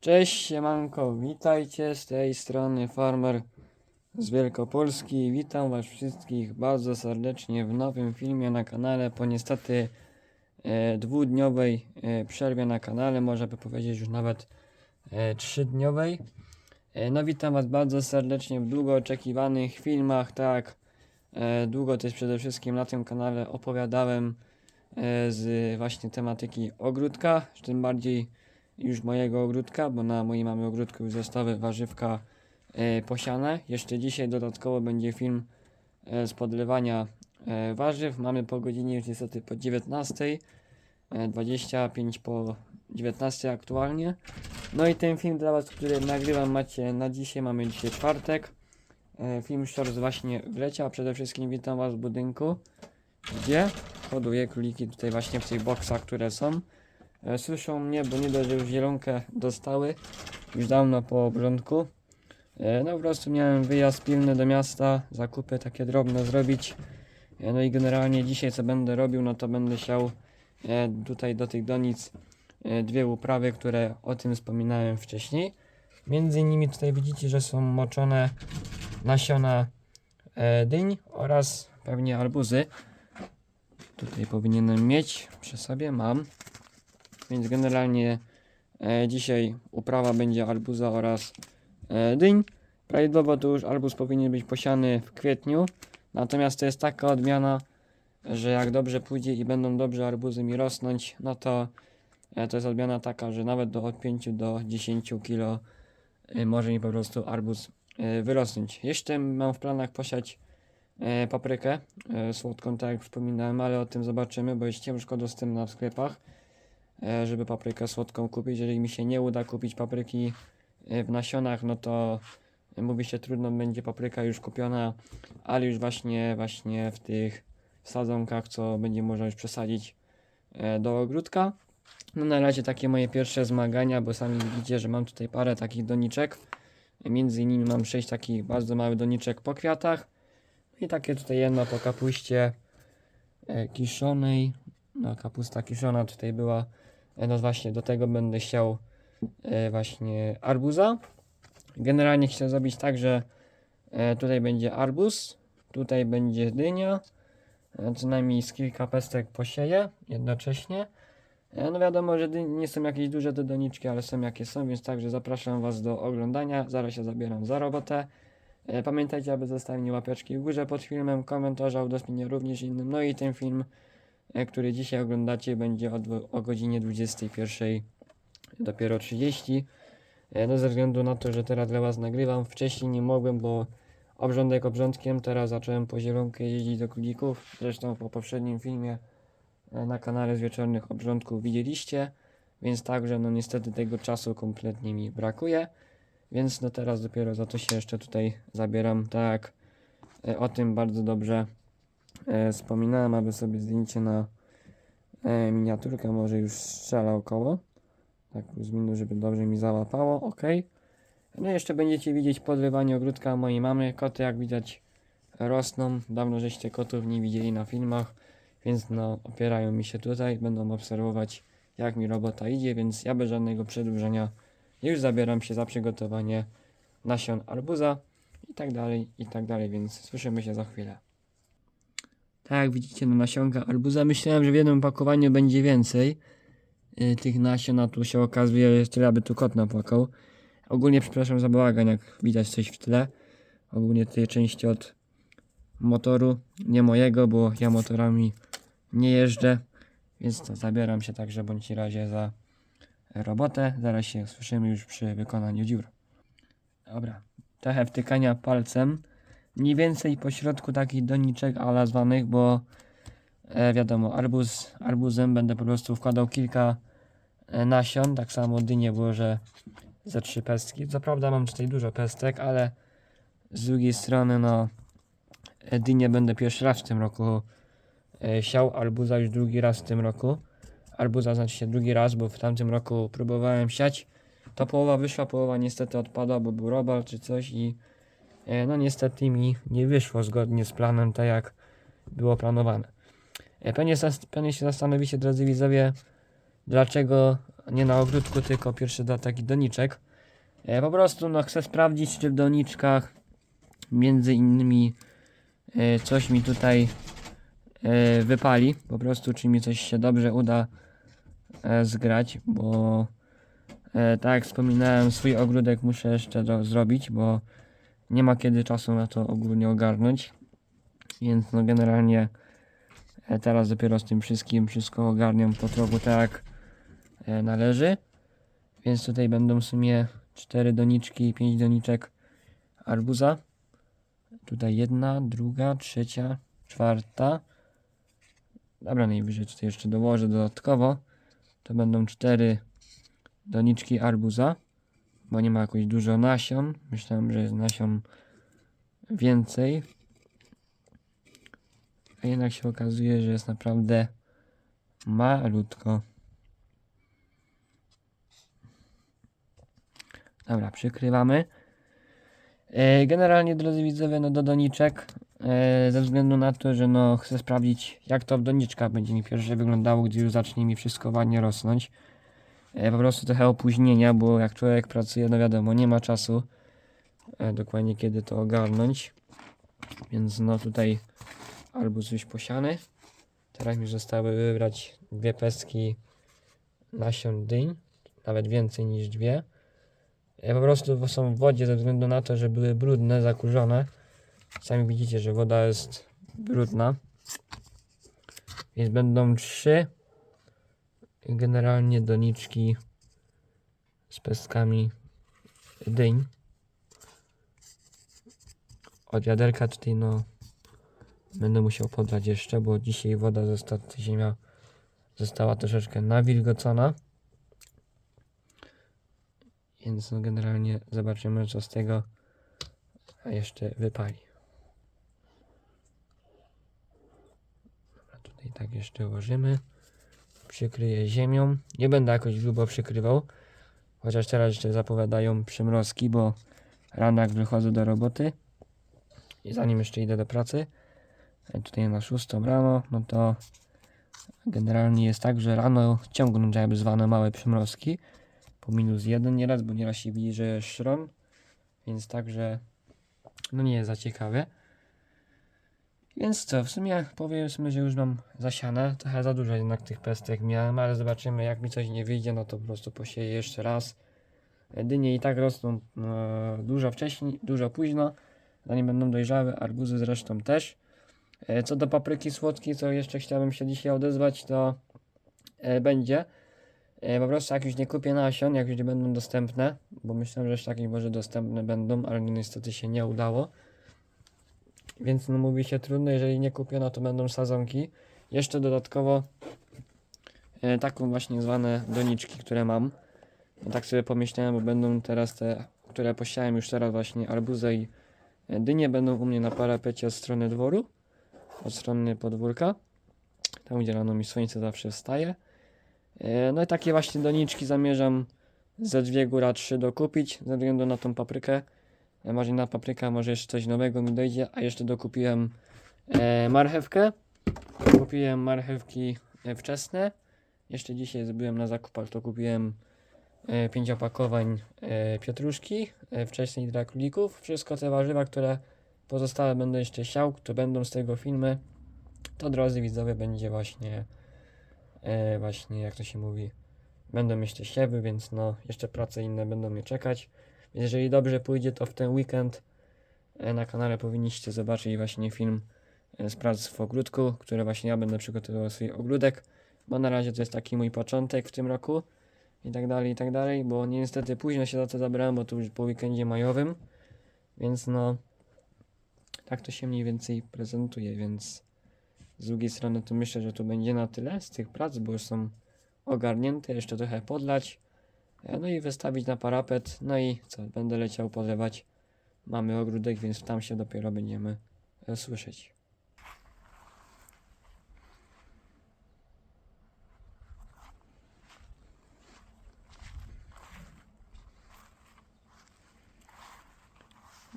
Cześć, siemanko, witajcie z tej strony Farmer z Wielkopolski. Witam was wszystkich bardzo serdecznie w nowym filmie na kanale po niestety e, dwudniowej e, przerwie na kanale, można by powiedzieć już nawet e, trzydniowej. E, no witam was bardzo serdecznie w długo oczekiwanych filmach, tak e, długo też przede wszystkim na tym kanale opowiadałem e, z właśnie tematyki ogródka, tym bardziej już mojego ogródka, bo na mojej mamy ogródku już zostały warzywka e, posiane. Jeszcze dzisiaj dodatkowo będzie film e, z podlewania e, warzyw. Mamy po godzinie już niestety po 19, e, 25 po 19 aktualnie. No i ten film dla Was, który nagrywam macie na dzisiaj, mamy dzisiaj czwartek. E, film Shorts właśnie wleciał. Przede wszystkim witam Was w budynku, gdzie hoduję króliki tutaj właśnie w tych boksach, które są. E, Słyszą mnie, bo nie dość, że już zielonkę dostały już dawno po obrządku. E, No po prostu miałem wyjazd pilny do miasta, zakupy takie drobne zrobić. E, No i generalnie dzisiaj co będę robił, no to będę siał tutaj do tych donic dwie uprawy, które o tym wspominałem wcześniej. Między innymi tutaj widzicie, że są moczone nasiona dyń oraz pewnie arbuzy. Tutaj powinienem mieć przy sobie, mam. Więc generalnie e, dzisiaj uprawa będzie arbuza oraz e, dyń. Prawidłowo to już arbuz powinien być posiany w kwietniu. Natomiast to jest taka odmiana, że jak dobrze pójdzie i będą dobrze arbuzy mi rosnąć, no to e, to jest odmiana taka, że nawet do od 5 do 10 kg może mi po prostu arbuz wyrosnąć. Jeszcze mam w planach posiać paprykę słodką, tak jak wspominałem, ale o tym zobaczymy, bo jest ciężko dostępna w sklepach żeby paprykę słodką kupić. Jeżeli mi się nie uda kupić papryki e, w nasionach, no to e, mówi się trudno będzie papryka już kupiona, ale już właśnie właśnie w tych sadzonkach, co będzie można już przesadzić e, do ogródka. No na razie takie moje pierwsze zmagania, bo sami widzicie, że mam tutaj parę takich doniczek. Między innymi mam sześć takich bardzo małych doniczek po kwiatach. I takie tutaj jedno po kapuście e, kiszonej. No kapusta kiszona tutaj była E, No właśnie do tego będę chciał e, właśnie arbuza. Generalnie chcę zrobić tak, że e, tutaj będzie arbuz, tutaj będzie dynia, e, co najmniej z kilka pestek posieję jednocześnie. E, No wiadomo, że nie są jakieś duże te doniczki, ale są jakie są, więc także zapraszam Was do oglądania. Zaraz się zabieram za robotę. E, Pamiętajcie, aby zostawić łapeczki w górze pod filmem, komentarza, udostępnienie również innym. No i ten film e, który dzisiaj oglądacie, będzie o, godzinie 21 dopiero 30. E, No ze względu na to, że teraz dla Was nagrywam, wcześniej nie mogłem, bo obrządek obrządkiem, teraz zacząłem po zielonkę jeździć do królików. Zresztą po poprzednim filmie e, na kanale z wieczornych obrządków widzieliście, więc także no niestety tego czasu kompletnie mi brakuje. Więc no teraz dopiero za to się jeszcze tutaj zabieram, tak e, o tym bardzo dobrze e, wspominałem, aby sobie zdjęcie na e, miniaturkę może już strzela około. Tak plus minus, żeby dobrze mi załapało. Ok. No jeszcze będziecie widzieć podlewanie ogródka mojej mamy. Koty jak widać rosną. Dawno żeście kotów nie widzieli na filmach, więc no opierają mi się tutaj. Będą obserwować jak mi robota idzie, więc ja bez żadnego przedłużenia już zabieram się za przygotowanie nasion arbuza i tak dalej, i tak dalej, więc słyszymy się za chwilę. Tak jak widzicie na nasionka arbuza, myślałem, że w jednym pakowaniu będzie więcej y, tych nasion, a tu się okazuje, że tyle, aby tu kot napłakał. Ogólnie przepraszam za bałagan, jak widać coś w tle. Ogólnie tutaj części od motoru, nie mojego, bo ja motorami nie jeżdżę, więc to zabieram się także bądź razie za robotę. Zaraz się słyszymy już przy wykonaniu dziur. Dobra, trochę wtykania palcem. Mniej więcej po środku takich doniczek ala zwanych, bo e, wiadomo, arbuz, arbuzem będę po prostu wkładał kilka e, nasion, tak samo dynie włożę ze trzy pestki. Co prawda mam tutaj dużo pestek, ale z drugiej strony no e, dynie będę pierwszy raz w tym roku e, siał, arbuza już drugi raz w tym roku. Arbuza znaczy się drugi raz, bo w tamtym roku próbowałem siać. To połowa wyszła, połowa niestety odpadła, bo był robal czy coś i no niestety mi nie wyszło zgodnie z planem, tak jak było planowane. E, Pewnie, pewnie się zastanowicie, drodzy widzowie, dlaczego nie na ogródku, tylko pierwszy do taki doniczek. E, po prostu no chcę sprawdzić, czy w doniczkach między innymi e, coś mi tutaj e, wypali. Po prostu, czy mi coś się dobrze uda e, zgrać, bo e, tak jak wspominałem, swój ogródek muszę jeszcze zrobić, bo nie ma kiedy czasu na to ogólnie ogarnąć. Więc no generalnie e, teraz dopiero z tym wszystkim wszystko ogarniam po trochu tak jak e, należy. Więc tutaj będą w sumie 4 doniczki i 5 doniczek arbuza. Tutaj jedna, druga, trzecia, czwarta. Dobra, najwyżej tutaj jeszcze dołożę dodatkowo. To będą 4 doniczki arbuza, bo nie ma jakoś dużo nasion. Myślałem, że jest nasion więcej. A jednak się okazuje, że jest naprawdę malutko. Dobra, przykrywamy. E, Generalnie, drodzy widzowie, no do doniczek, e, ze względu na to, że no chcę sprawdzić, jak to w doniczkach będzie mi pierwsze wyglądało, gdy już zacznie mi wszystko ładnie rosnąć. E, Po prostu trochę opóźnienia, bo jak człowiek pracuje, no wiadomo, nie ma czasu e, dokładnie kiedy to ogarnąć. Więc no tutaj albo coś posiany. Teraz mi zostały wybrać dwie pestki nasion dyń, nawet więcej niż dwie. Po prostu są w wodzie ze względu na to, że były brudne, zakurzone. Sami widzicie, że woda jest brudna. Więc będą trzy generalnie doniczki z pestkami dyń. Od wiaderka tutaj no będę musiał podlać jeszcze, bo dzisiaj woda została, ziemia została troszeczkę nawilgocona. Więc no generalnie zobaczymy co z tego jeszcze wypali. Dobra, tutaj tak jeszcze ułożymy. Przykryję ziemią. Nie będę jakoś grubo przykrywał. Chociaż teraz jeszcze zapowiadają przymrozki, bo rano jak wychodzę do roboty i zanim jeszcze idę do pracy, e, tutaj na 6 rano, no to generalnie jest tak, że rano ciągną jakby zwane małe przymrozki po minus jeden nieraz, bo nieraz się widzi, że szron, więc także no nie jest za ciekawe. Więc co, w sumie powiedzmy, że już mam zasiane, trochę za dużo jednak tych pestek miałem, ale zobaczymy jak mi coś nie wyjdzie, no to po prostu posieję jeszcze raz. Dynie i tak rosną e, dużo wcześniej, dużo późno, zanim będą dojrzałe, arbuzy zresztą też. E, co do papryki słodkiej, co jeszcze chciałbym się dzisiaj odezwać, to e, będzie. E, po prostu jak już nie kupię nasion, jak już nie będą dostępne, bo myślałem, że jeszcze jakieś może dostępne będą, ale niestety się nie udało. Więc no mówi się trudno, jeżeli nie kupię, no to będą sadzonki. Jeszcze dodatkowo e, taką właśnie zwane doniczki, które mam. No tak sobie pomyślałem, bo będą teraz te, które posiałem już teraz właśnie arbuzę i e, dynie będą u mnie na parapecie od strony dworu, od strony podwórka. Tam gdzie rano mi słońce zawsze wstaje. E, No i takie właśnie doniczki zamierzam ze dwie góra trzy dokupić, ze względu na tą paprykę. E, Może na papryka, może jeszcze coś nowego mi dojdzie, a jeszcze dokupiłem e, marchewkę. Kupiłem marchewki e, wczesne. Jeszcze dzisiaj zrobiłem na zakupach, to kupiłem e, pięć opakowań e, pietruszki e, wcześniej dla królików. Wszystko te warzywa, które pozostałe będę jeszcze siał, to będą z tego filmy. To drodzy widzowie będzie właśnie e, właśnie jak to się mówi, będą jeszcze siewy, więc no jeszcze prace inne będą mnie czekać. Jeżeli dobrze pójdzie, to w ten weekend e, na kanale powinniście zobaczyć właśnie film e, z prac w ogródku, które właśnie ja będę przygotowywał swój ogródek, bo na razie to jest taki mój początek w tym roku i tak dalej, i tak dalej, bo niestety późno się za to zabrałem, bo to już po weekendzie majowym, więc no tak to się mniej więcej prezentuje, więc z drugiej strony to myślę, że tu będzie na tyle z tych prac, bo już są ogarnięte, jeszcze trochę podlać, no i wystawić na parapet, no i co, będę leciał podlewać. Mamy ogródek, więc tam się dopiero będziemy e, słyszeć.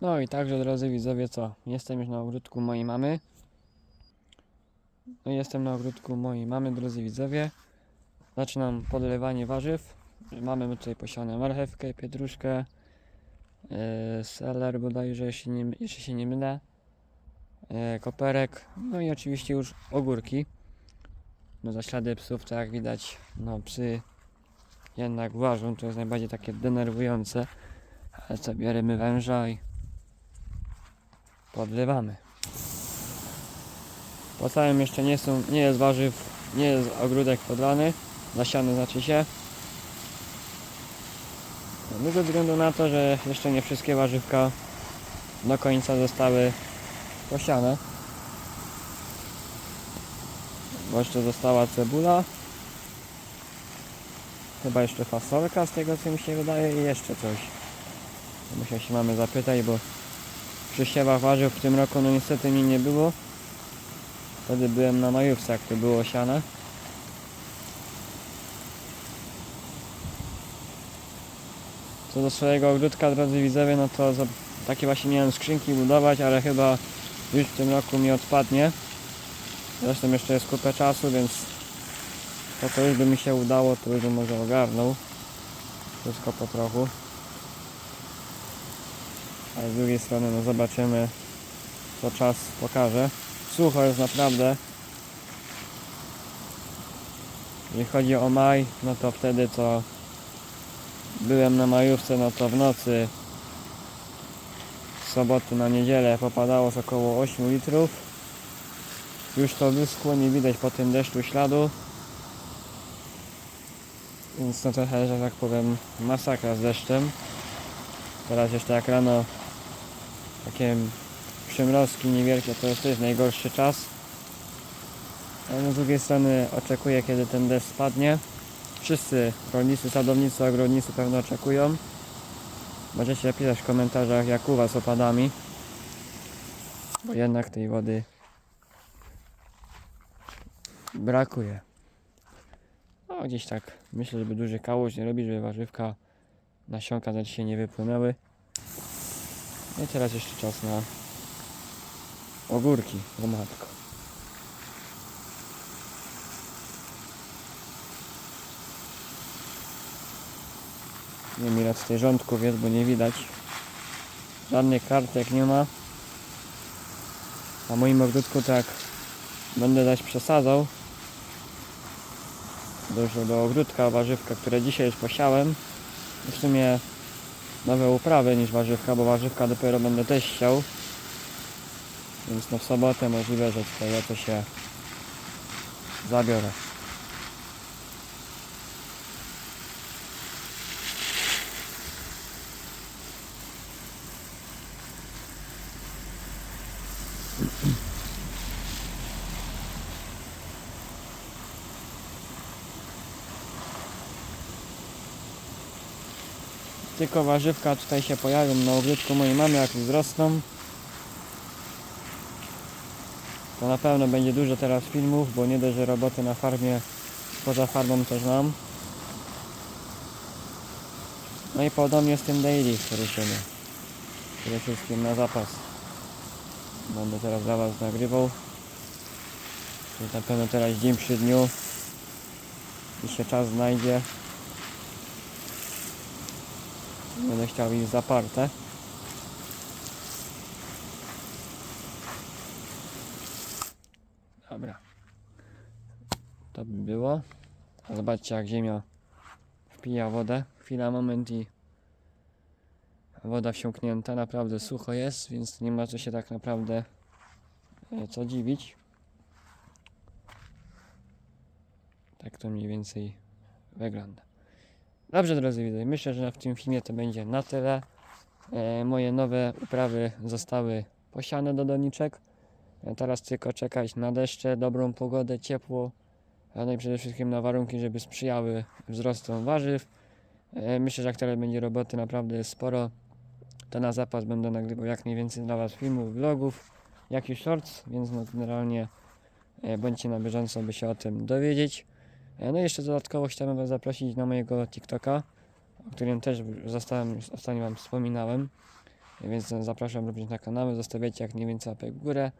No i także drodzy widzowie, co? Jestem już na ogródku mojej mamy. No jestem na ogródku mojej mamy, drodzy widzowie. Zaczynam podlewanie warzyw. Mamy tutaj posiane marchewkę, pietruszkę, yy, seler bodajże, jeśli, nie, jeśli się nie mylę, yy, koperek, no i oczywiście już ogórki. No za ślady psów, tak jak widać, no psy jednak łażą, to jest najbardziej takie denerwujące. Ale co, bierzemy węża i podlewamy. Po całym jeszcze nie są, nie jest warzyw, nie jest ogródek podlany, zasiany znaczy się. No, ze względu na to, że jeszcze nie wszystkie warzywka do końca zostały posiane. Bo jeszcze została cebula. Chyba jeszcze fasolka z tego co mi się wydaje i jeszcze coś. Musiał się mamy zapytać, bo przy siewach warzyw w tym roku no niestety mi nie było. Wtedy byłem na majówce, jak to było siane. Co do swojego ogródka, drodzy widzowie, no to takie właśnie miałem skrzynki budować, ale chyba już w tym roku mi odpadnie. Zresztą jeszcze jest kupę czasu, więc to co już by mi się udało, to już bym może ogarnął. Wszystko po trochu. A z drugiej strony no zobaczymy co czas pokaże. Sucho jest naprawdę. Jeżeli chodzi o maj, no to wtedy co byłem na majówce, no to w nocy z soboty na niedzielę popadało z około 8 litrów. Już to wyschło, nie widać po tym deszczu śladu. Więc no trochę, że tak powiem, masakra z deszczem. Teraz jeszcze jak rano takie przymrozki niewielkie, to jest najgorszy czas. Ale z drugiej strony oczekuję, kiedy ten deszcz spadnie. Wszyscy rolnicy, sadownicy, ogrodnicy pewno oczekują. Możecie napisać w komentarzach, jak u Was opadami. Bo jednak tej wody brakuje. No gdzieś tak, myślę, żeby duży kałuż nie robić, żeby warzywka, nasionka na dzisiaj nie wypłynęły. No i teraz jeszcze czas na ogórki, o matko. Nie ile tutaj rządków jest, bo nie widać. Żadnych kartek nie ma. Na moim ogródku tak będę dać przesadzał. Do, do ogródka warzywka, które dzisiaj już posiałem. W sumie nowe uprawy niż warzywka, bo warzywka dopiero będę też chciał. Więc no w sobotę możliwe, że tutaj ja to się zabiorę. Tylko warzywka tutaj się pojawią na ogródku mojej mamy, jak wzrosną. To na pewno będzie dużo teraz filmów, bo nie dość, że roboty na farmie, poza farmą też mam. No i podobnie z tym daily ruszymy. Przede wszystkim na zapas. Będę teraz dla Was nagrywał. Więc na pewno teraz dzień przy dniu. I się czas znajdzie. Będę chciał iść zaparte. Dobra. To by było. A Zobaczcie jak ziemia wpija wodę. Chwila, moment i woda wsiąknięta. Naprawdę sucho jest, więc nie ma co się tak naprawdę e, co dziwić. Tak to mniej więcej wygląda. Dobrze drodzy widzowie, myślę, że w tym filmie to będzie na tyle. E, moje nowe uprawy zostały posiane do doniczek. E, teraz tylko czekać na deszcze, dobrą pogodę, ciepło. No i przede wszystkim na warunki, żeby sprzyjały wzrostom warzyw. E, myślę, że jak teraz będzie roboty naprawdę sporo, to na zapas będę nagrywał jak najwięcej dla Was filmów, vlogów, jak i shorts, więc no generalnie e, bądźcie na bieżąco, by się o tym dowiedzieć. E, No i jeszcze dodatkowo chciałbym Was zaprosić na mojego TikToka, o którym też zostałem, ostatnio Wam wspominałem. E, Więc zapraszam również na kanały, zostawiajcie jak najwięcej łapek w górę.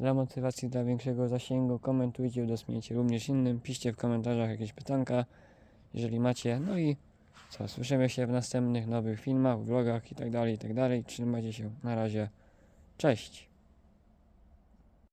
Dla motywacji, dla większego zasięgu, komentujcie, udostępniajcie również innym, piszcie w komentarzach jakieś pytanka. jeżeli macie. No i co, słyszymy się w następnych nowych filmach, vlogach i tak dalej, i tak. Trzymajcie się, na razie, cześć.